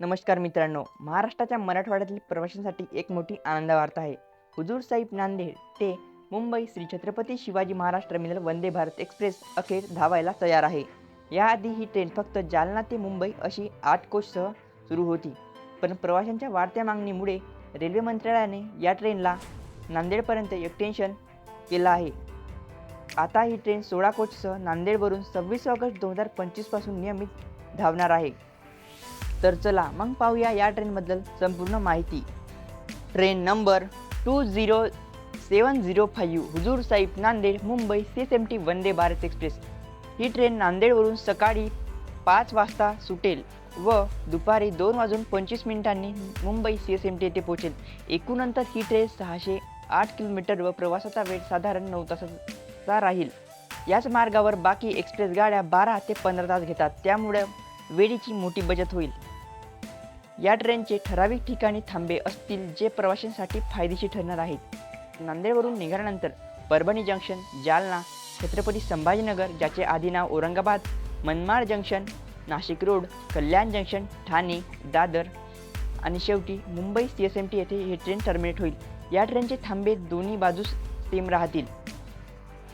नमस्कार मित्रांनो महाराष्ट्राच्या मराठवाड्यातील प्रवाशांसाठी एक मोठी आनंद वार्ता आहे. हुजूर साहिब नांदेड ते मुंबई श्री छत्रपती शिवाजी महाराज टर्मिनल वंदे भारत एक्सप्रेस अखेर धावायला तयार आहे. याआधी ही ट्रेन फक्त जालना ते मुंबई अशी आठ कोचसह सुरू होती. पण प्रवाशांच्या वाढत्या मागणीमुळे रेल्वे मंत्रालयाने या ट्रेनला नांदेडपर्यंत एक्सटेन्शन केलं आहे. आता ही ट्रेन सोळा कोचसह नांदेडवरून सव्वीस ऑगस्ट दोन हजार पंचवीसपासून नियमित धावणार आहे. तर चला मग पाहूया या ट्रेनबद्दल संपूर्ण माहिती. Train number two zero seven zero five Hazur Sahib Nanded Mumbai C S M T Vande Bharat express. ही ट्रेन नांदेडवरून सकाळी पाच वाजता सुटेल व दुपारी दोन वाजून पंचवीस मिनिटांनी Mumbai C S M T येथे पोहोचेल. एकूणनंतर ही ट्रेन सहाशे आठ किलोमीटर व प्रवासाचा वेळ साधारण नऊ तासाचा राहील. याच मार्गावर बाकी एक्सप्रेस गाड्या बारा ते पंधरा तास घेतात. त्यामुळे वेळेची मोठी बचत होईल. या ट्रेनचे ठराविक ठिकाणी थांबे असतील जे प्रवाशांसाठी फायदेशीर ठरणार आहेत. नांदेडवरून निघाल्यानंतर परभणी जंक्शन जालना छत्रपती संभाजीनगर ज्याचे आधी नाव Aurangabad Manmad junction Nashik road Kalyan junction Thane Dadar आणि शेवटी Mumbai C S M T येथे ही ट्रेन टर्मिनेट होईल. या ट्रेनचे थांबे दोन्ही बाजूस सेम राहतील.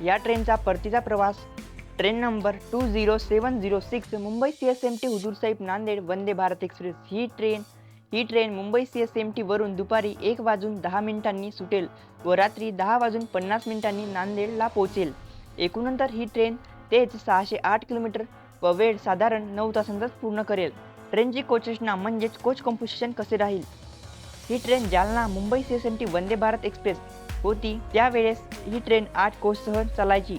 या ट्रेनचा परतीचा प्रवास train number two zero seven zero six Mumbai C S M T Hazur Sahib Nanded Vande Bharat express. ही ट्रेन ही train Mumbai C S M टीवरून दुपारी एक वाजून दहा मिनिटांनी सुटेल व रात्री दहा वाजून पन्नास मिनिटांनी नांदेडला पोहोचेल. एकूणनंतर ही ट्रेन तेच सहाशे आठ किलोमीटर व वेळ साधारण नऊ तासांतच पूर्ण करेल. ट्रेनची कोच रचना म्हणजेच कोच कॉम्पोजिशन कसे राहील? ही train Jalna Mumbai C S M T Vande Bharat express होती. त्यावेळेस ही ट्रेन आठ कोचसह चालायची.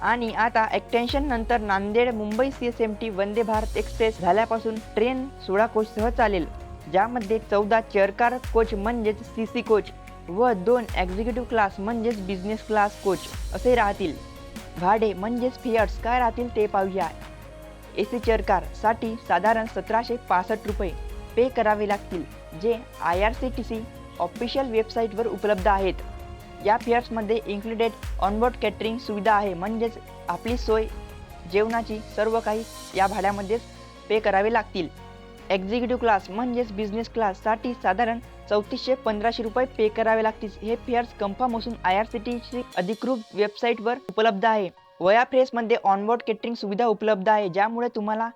आणि आता एक्सटेन्शन नंतर Nanded Mumbai C S M T Vande Bharat express झाल्यापासून ट्रेन सोळा कोचसह चालेल. ज्यामध्ये चौदा chair car coach C C coach व दोन एक्झिक्युटिव्ह क्लास म्हणजेच बिझनेस क्लास कोच असे राहतील. भाडे म्हणजेच फिअर्स काय राहतील ते पाहूया. ए सी चेअरकारसाठी साधारण सतराशे पासष्ट रुपये पे करावे लागतील जे I R C T C official वेबसाईटवर उपलब्ध आहेत. या फेअर्समध्ये इन्क्लुडेड ऑनबोर्ड कॅटरिंग सुविधा आहे. म्हणजेच आपली सोय जेवणाची सर्व काही या भाड्यामध्येच पे करावे लागतील. एक्झिक्युटिव्ह क्लास म्हणजेच बिझनेस क्लाससाठी साधारण चौतीसशे पंधराशे रुपये पे करावे लागतील. हे फेअर्स कन्फर्म असून आय आर सी टीची अधिकृत वेबसाईटवर उपलब्ध आहे. वया फ्रेसमध्ये ऑनबोर्ड केटरिंग सुविधा उपलब्ध आहे. ज्यामुळे तुम्हाला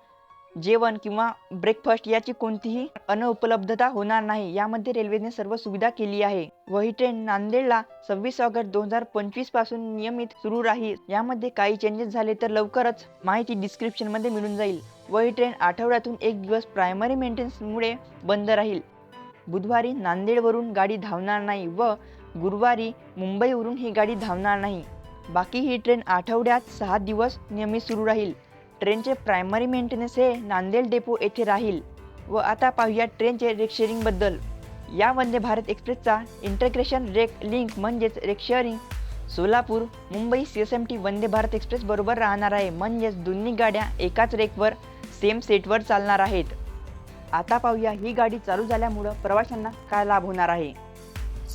जेवण किंवा ब्रेकफास्ट याची कोणतीही अनुपलब्धता होणार नाही. यामध्ये रेल्वेने सर्व सुविधा केली आहे. व ही ट्रेन नांदेडला सव्वीस ऑगस्ट दोन हजार पंचवीसपासून नियमित सुरू राहील. यामध्ये काही चेंजेस झाले तर लवकरच माहिती डिस्क्रिप्शनमध्ये मिळून जाईल. व ही ट्रेन आठवड्यातून एक दिवस प्रायमरी मेंटेनन्समुळे बंद राहील. बुधवारी नांदेडवरून गाडी धावणार नाही व गुरुवारी मुंबईवरून ही गाडी धावणार नाही. बाकी ही ट्रेन आठवड्यात सहा दिवस नियमित सुरू राहील. ट्रेनचे प्रायमरी मेंटेनन्स हे नांदेड डेपो येथे राहील. व आता पाहूया ट्रेनचे रेकशेअरिंगबद्दल या वंदे भारत एक्सप्रेसचा इंटरग्रेशन रेक लिंक म्हणजेच rake sharing Solapur Mumbai C S M T Vande Bharat express बरोबर राहणार आहे. म्हणजेच दोन्ही गाड्या एकाच रेकवर सेम सेटवर चालणार आहेत. आता पाहूया ही गाडी चालू झाल्यामुळं प्रवाशांना काय लाभ होणार आहे.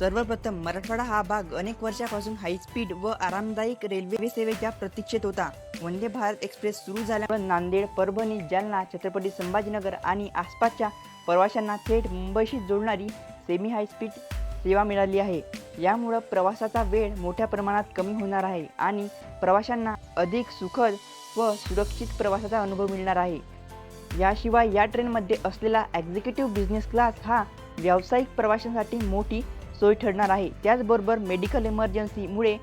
सर्वप्रथम मराठवाडा हा भाग अनेक वर्षापासून हायस्पीड व आरामदायक रेल्वे सेवेच्या प्रतीक्षेत होता. वंदे भारत एक्सप्रेस सुरू झाल्यावर नांदेड परभणी जालना छत्रपती संभाजीनगर आणि आसपासच्या प्रवाशांना थेट मुंबईशी जोडणारी सेमी हायस्पीड सेवा मिळाली आहे. यामुळं प्रवासाचा वेळ मोठ्या प्रमाणात कमी होणार आहे आणि प्रवाशांना अधिक सुखद व सुरक्षित प्रवासाचा अनुभव मिळणार आहे. याशिवाय या ट्रेनमध्ये असलेला एक्झिक्युटिव्ह बिझनेस क्लास हा व्यावसायिक प्रवाशांसाठी मोठी सोय ठरणार आहे. त्याचबरोबर मेडिकल इमर्जन्सीमुळे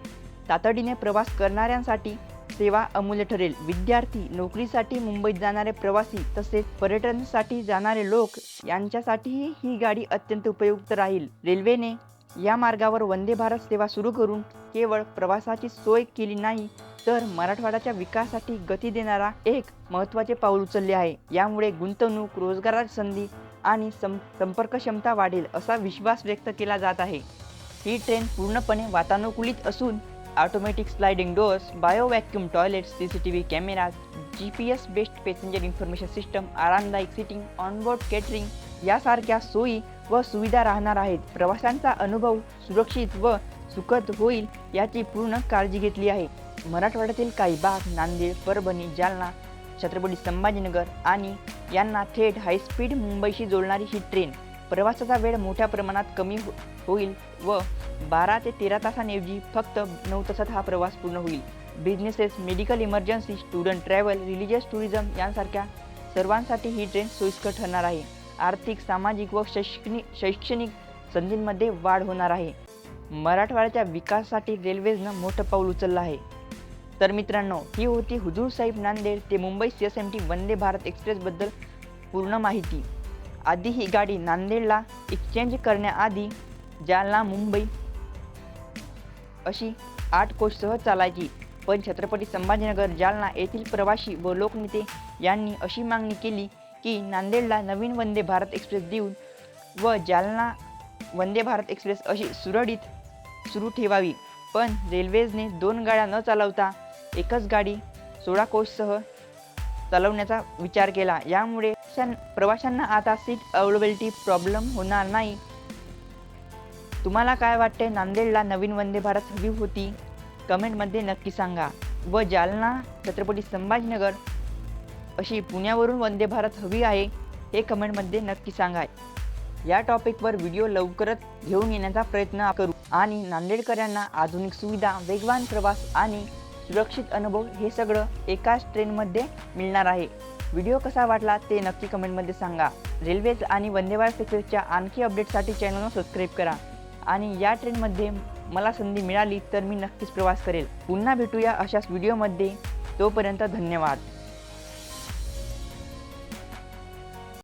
तातडीने प्रवास करणाऱ्यांसाठी सेवा अमूल्य ठरेल. विद्यार्थी नोकरीसाठी मुंबईत जाणारे प्रवासी तसेच पर्यटनासाठी जाणारे लोक यांच्यासाठीही ही गाडी अत्यंत उपयुक्त राहील. रेल्वेने या मार्गावर वंदे भारत सेवा सुरू करून केवळ प्रवासाची सोय केली नाही तर मराठवाड्याच्या विकासासाठी गती देणारा एक महत्त्वाचे पाऊल उचलले आहे. यामुळे गुंतवणूक रोजगाराची संधी आणि सं संपर्क क्षमता वाढेल असा विश्वास व्यक्त केला जात आहे. ही ट्रेन पूर्णपणे वातानुकूलित असून automatic sliding doors bio vacuum toilet C C T V camera G P S based passenger information system आरामदायक सिटिंग ऑनबोर्ड केटरिंग यासारख्या सोयी व सुविधा राहणार आहेत. प्रवाशांचा अनुभव सुरक्षित व सुखद होईल याची पूर्ण काळजी घेतली आहे. मराठवाड्यातील काही भाग नांदेड परभणी जालना छत्रपती संभाजीनगर आणि यांना थेट हायस्पीड मुंबईशी जोडणारी ही ट्रेन प्रवासाचा वेळ मोठ्या प्रमाणात कमी हो होईल व बारा ते तेरा तासांऐवजी फक्त नऊ तासात हा प्रवास पूर्ण होईल. Businesses medical emergency student travel religious tourism यांसारख्या सर्वांसाठी ही ट्रेन सोयीस्कर ठरणार आहे. आर्थिक सामाजिक व शैक्षणिक शैक्षणिक संधींमध्ये वाढ होणार आहे. मराठवाड्याच्या विकासासाठी रेल्वेजनं मोठं पाऊल उचललं आहे. तर मित्रांनो ही होती हुजूर साहेब नांदेड ते Mumbai C S M T Vande Bharat एक्सप्रेसबद्दल पूर्ण माहिती. आधी ही गाडी नांदेडला एक्सचेंज करण्याआधी जालना मुंबई अशी आठ कोचसह चालायची. पण छत्रपती संभाजीनगर जालना येथील प्रवासी व लोकनेते यांनी अशी मागणी केली की नांदेडला नवीन वंदे भारत एक्सप्रेस देऊन व जालना वंदे भारत एक्सप्रेस अशी सुरळीत सुरू ठेवावी. पण रेल्वेजने दोन गाड्या न चालवता एकच गाडी सोळा कोचसह चालवण्याचा विचार केला. यामुळे प्रवाशांना आता सीट अवेलेबिलिटी प्रॉब्लेम होणार नाही. तुम्हाला काय वाटते नांदेडला नवीन वंदे भारत हवी होती? कमेंटमध्ये नक्की सांगा. व जालना छत्रपती संभाजीनगर अशी पुण्यावरून वंदे भारत हवी आहे हे कमेंटमध्ये नक्की सांगा. या टॉपिकवर व्हिडिओ लवकरच घेऊन येण्याचा प्रयत्न करू. आणि नांदेडकरांना आधुनिक सुविधा वेगवान प्रवास आणि सुरक्षित अनुभव हे सगळं एकाच ट्रेनमध्ये मिळणार आहे. व्हिडिओ कसा वाटला ते नक्की कमेंटमध्ये सांगा. रेल्वेज आणि वंदे भारत एक्सप्रेसच्या आणखी अपडेटसाठी चॅनलला सबस्क्राईब करा. आणि या ट्रेनमध्ये मला संधी मिळाली तर मी नक्कीच प्रवास करेल. पुन्हा भेटूया अशाच व्हिडिओमध्ये. तोपर्यंत धन्यवाद.